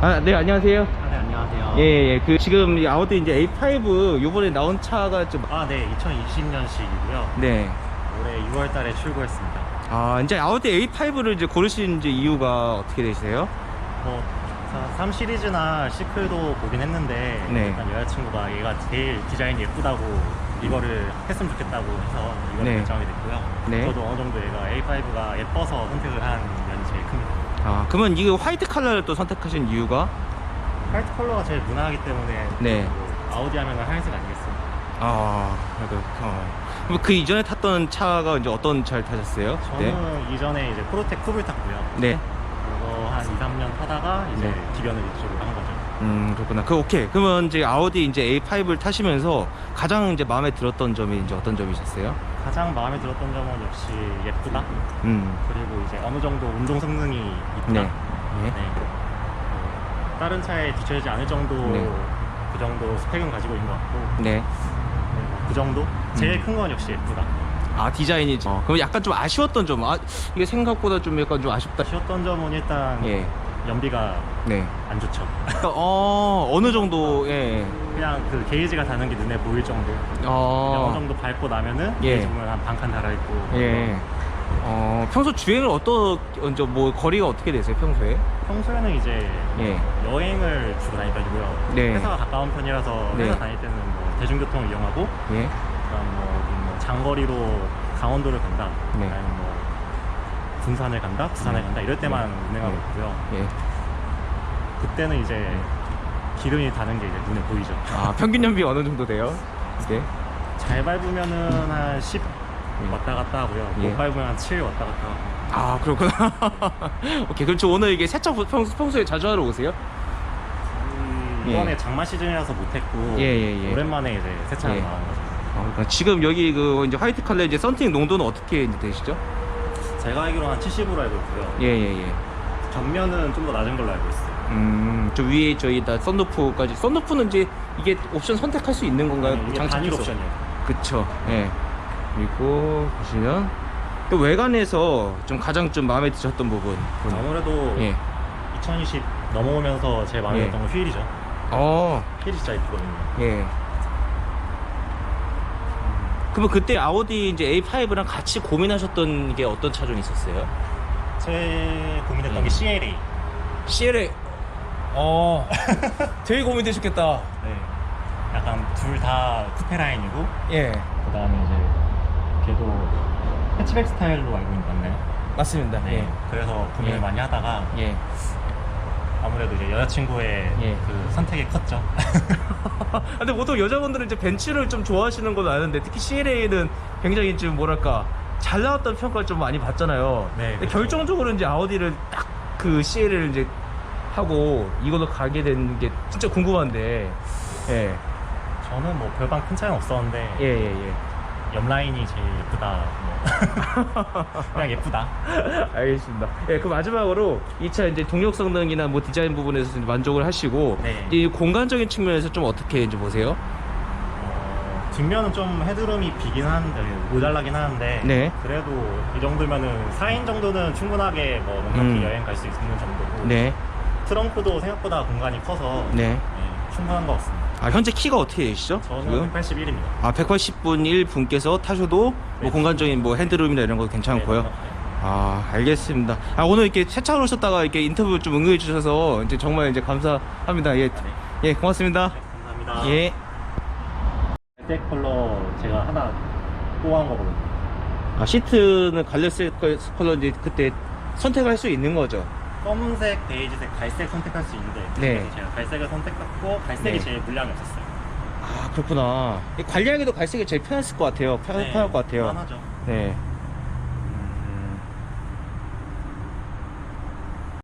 아, 네, 안녕하세요. 아, 네, 안녕하세요. 예, 예. 그, 지금 이 아우디 이제 A5 요번에 나온 차가 좀, 아, 네, 2020년식이고요. 네. 올해 6월 달에 출고했습니다. 아, 이제 아우디 A5를 이제 고르신 이제 이유가 어떻게 되세요? 뭐, 3 시리즈나 시클도 보긴 했는데, 네. 일단 여자친구가 얘가 제일 디자인이 예쁘다고 이거를 했으면 좋겠다고 해서 이걸 네. 결정하게 됐고요. 네. 저도 어느 정도 얘가 A5가 예뻐서 선택을 한 면이. 아, 그러면 이거 화이트 컬러를 또 선택하신 이유가? 화이트 컬러가 제일 무난하기 때문에 네. 뭐 아우디 하면 하얀색 아니겠습니까? 아, 그, 어. 그럼 그 이전에 탔던 차가 이제 어떤 차를 타셨어요? 저는 이전에 이제 프로텍 쿱을 탔고요. 네. 그거 한 2, 3년 타다가 이제 네. 기변을 이쪽으로 한 거죠. 음, 그렇구나. 그, 오케이. 그러면 이제 아우디 이제 A5를 타시면서 가장 이제 마음에 들었던 점이 이제 어떤 점이셨어요? 가장 마음에 들었던 점은 역시 예쁘다. 음. 그리고 이제 어느 정도 운동 성능이 있다. 네. 네. 네. 어, 다른 차에 뒤처지지 않을 정도 네. 그 정도 스펙은 가지고 있는 것 같고 네. 네, 그 정도? 제일 음. 큰건 역시 예쁘다. 아, 디자인이. 어, 그럼 약간 좀 아쉬웠던 점. 아, 이게 생각보다 좀 약간 좀 아쉽다. 아쉬웠던 점은 일단 예. 연비가 네. 안 좋죠. 어, 어느 정도, 예. 그냥 그 게이지가 다는 게 눈에 보일 정도. 그냥 어느 어, 정도 밟고 나면은 예. 보면 한 반칸 달아 있고 예. 어, 평소 주행을 어떤, 이제 뭐, 거리가 어떻게 되세요, 평소에? 평소에는 이제 예. 여행을 주로 다니다니고요. 네. 회사가 가까운 편이라서 네. 회사 다닐 때는 뭐 대중교통을 이용하고 예. 그다음 뭐, 어디 뭐 장거리로 강원도를 간다. 네. 아니면 뭐 군산을 간다, 부산을 네. 간다 이럴 때만 네. 운행하고 네. 있고요. 예. 그때는 이제 기름이 다는 게 이제 눈에 보이죠. 아, 평균 연비 어느 정도 돼요? 이게? 잘 밟으면은 한 10 예. 왔다 갔다 하고요. 예. 못 밟으면 한 7 왔다 갔다 하고. 아, 그렇구나. 오케이. 그럼 저 오늘 이게 세차 평소, 평소에 자주 하러 오세요? 음, 예. 이번에 장마 시즌이라서 못했고 예, 예, 예. 오랜만에 이제 세차를 예. 나온 거죠. 아, 그러니까 지금 여기 그 이제 화이트 컬러 이제 썬팅 농도는 어떻게 이제 되시죠? 제가 알기로 한 70으로 알고 있고요. 예, 예, 예. 전면은 좀 더 낮은 걸로 알고 있어요. 음, 저 위에 저희 다 썬루프까지. 썬루프는 이제 이게 옵션 선택할 수 있는 건가요? 네, 이게 단일 장착해서? 옵션이에요. 그쵸. 예. 그리고 보시면 또 외관에서 좀 가장 좀 마음에 드셨던 부분. 아무래도 예. 2020 넘어오면서 제일 마음에 예. 들었던 건 휠이죠. 어, 휠이 진짜 이쁘거든요. 예. 그러면 그때 아우디 이제 A5랑 같이 고민하셨던 게 어떤 차종이 있었어요? 제일 고민했던 예. 게 CLA. CLA. 어, 되게 고민되셨겠다. 네. 약간 둘 다 쿠페 라인이고 예, 그 다음에 이제 걔도 해치백 스타일로 알고 있는 거 맞나요? 맞습니다. 네. 그래서 고민을 예. 많이 하다가 예. 예. 아무래도 이제 여자친구의 예. 그 선택이 컸죠. 근데 보통 여자분들은 이제 벤츠를 좀 좋아하시는 걸로 아는데 특히 CLA는 굉장히 좀 뭐랄까 잘 나왔다는 평가를 좀 많이 받잖아요. 네, 근데 그렇죠. 결정적으로 이제 아우디를 딱 그 CLA를 이제 하고 이걸로 가게 된 게 진짜 궁금한데. 예. 저는 뭐 별반 큰 차이는 없었는데 예, 예, 예. 옆 라인이 제일 예쁘다. 뭐. 그냥 예쁘다. 알겠습니다. 예, 그 마지막으로 이 차 이제 동력 성능이나 뭐 디자인 부분에서 좀 만족을 하시고 네. 이 공간적인 측면에서 좀 어떻게 이제 보세요? 어, 뒷면은 좀 헤드룸이 비긴 한데 모자라긴 하는데 네. 그래도 이 정도면은 4인 정도는 충분하게 뭐 넉넉히 음. 여행 갈 수 있는 정도고 네. 트렁크도 생각보다 공간이 커서 네. 네, 충분한 것 같습니다. 아, 현재 키가 어떻게 되시죠? 저는 181입니다. 아, 180분 1분께서 타셔도 뭐 네. 공간적인 뭐 핸드룸이나 이런 거 괜찮고요. 네, 아, 알겠습니다. 아, 오늘 이렇게 세차로 오셨다가 이렇게 인터뷰 좀 응해 주셔서 이제 정말 이제 감사합니다. 예. 예, 고맙습니다. 네, 감사합니다. 예. 갈색 컬러 제가 하나 뽑아온 거거든요. 아, 시트는 갈색컬 컬러 이제 그때 선택할 수 있는 거죠. 검은색, 베이지색, 갈색 선택할 수 있는데 네. 그래서 제가 갈색을 선택했고 갈색이 네. 제일 물량이 없었어요. 아, 그렇구나. 이 관리하기도 갈색이 제일 편했을 것 같아요. 편, 편할 것 같아요. 편하죠. 네.